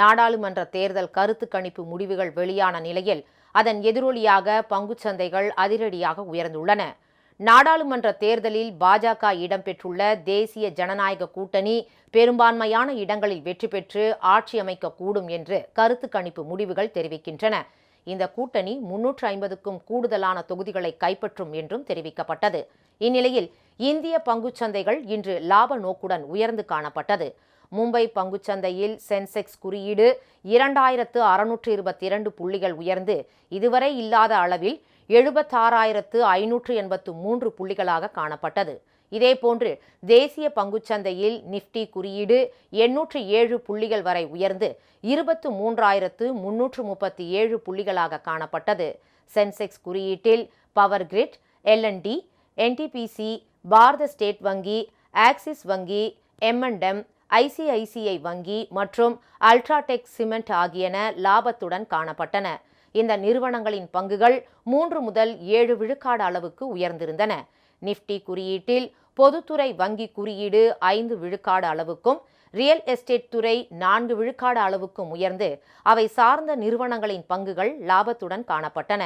நாடாளுமன்ற தேர்தல் கருத்து கணிப்பு முடிவுகள் வெளியான நிலையில் அதன் எதிரொலியாக பங்குச்சந்தைகள் அதிரடியாக உயர்ந்துள்ளன. நாடாளுமன்ற தேர்தலில் பாஜக இடம்பெற்றுள்ள தேசிய ஜனநாயக கூட்டணி பெரும்பான்மையான இடங்களில் வெற்றி பெற்று ஆட்சி அமைக்கக்கூடும் என்று கருத்து கணிப்பு முடிவுகள் தெரிவிக்கின்றன. இந்த கூட்டணி முன்னூற்று ஐம்பதுக்கும் கூடுதலான தொகுதிகளை கைப்பற்றும் என்றும் தெரிவிக்கப்பட்டது. இந்நிலையில் இந்திய பங்குச்சந்தைகள் இன்று லாப நோக்குடன் உயர்ந்து காணப்பட்டது. மும்பை பங்குச்சந்தையில் சென்செக்ஸ் குறியீடு இரண்டாயிரத்து அறுநூற்று இருபத்தி இரண்டு புள்ளிகள் உயர்ந்து இதுவரை இல்லாத அளவில் எழுபத்தாறாயிரத்து ஐநூற்று எண்பத்து மூன்று புள்ளிகளாக காணப்பட்டது. இதேபோன்று தேசிய பங்குச்சந்தையில் நிஃப்டி குறியீடு எண்ணூற்று ஏழு புள்ளிகள் வரை உயர்ந்து இருபத்து மூன்றாயிரத்து முன்னூற்று முப்பத்தி ஏழு புள்ளிகளாக காணப்பட்டது. சென்செக்ஸ் குறியீட்டில் Power Grid L and T NTPC Bharat State வங்கி ஆக்சிஸ் வங்கி எம்என்டம் ஐசிஐசிஐ வங்கி மற்றும் அல்ட்ராடெக் சிமெண்ட் ஆகியன லாபத்துடன் காணப்பட்டன. இந்த நிறுவனங்களின் பங்குகள் மூன்று முதல் ஏழு விழுக்காடு அளவுக்கு உயர்ந்திருந்தன. நிப்டி குறியீட்டில் பொதுத்துறை வங்கி குறியீடு ஐந்து விழுக்காடு அளவுக்கும் ரியல் எஸ்டேட் துறை நான்கு விழுக்காடு அளவுக்கும் உயர்ந்து அவை சார்ந்த நிறுவனங்களின் பங்குகள் லாபத்துடன் காணப்பட்டன.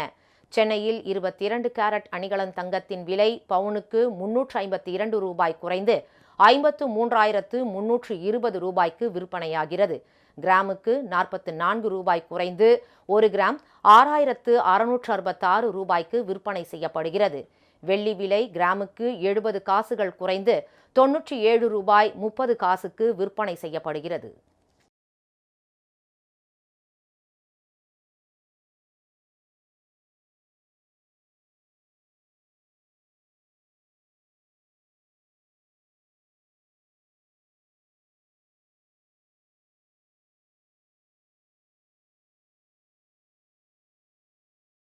சென்னையில் இருபத்தி இரண்டு கேரட் அணிகலன் தங்கத்தின் விலை பவுனுக்கு முன்னூற்று ஐம்பத்தி இரண்டு ரூபாய் குறைந்து ஐம்பத்து மூன்றாயிரத்து முன்னூற்று இருபது ரூபாய்க்கு விற்பனையாகிறது. கிராமுக்கு நாற்பத்து நான்கு ரூபாய் குறைந்து ஒரு கிராம் ஆறாயிரத்து அறுநூற்று அறுபத்தாறு ரூபாய்க்கு விற்பனை செய்யப்படுகிறது. வெள்ளி விலை கிராமுக்கு எழுபது காசுகள் குறைந்து தொன்னூற்றி ஏழு ரூபாய் முப்பது காசுக்கு விற்பனை செய்யப்படுகிறது.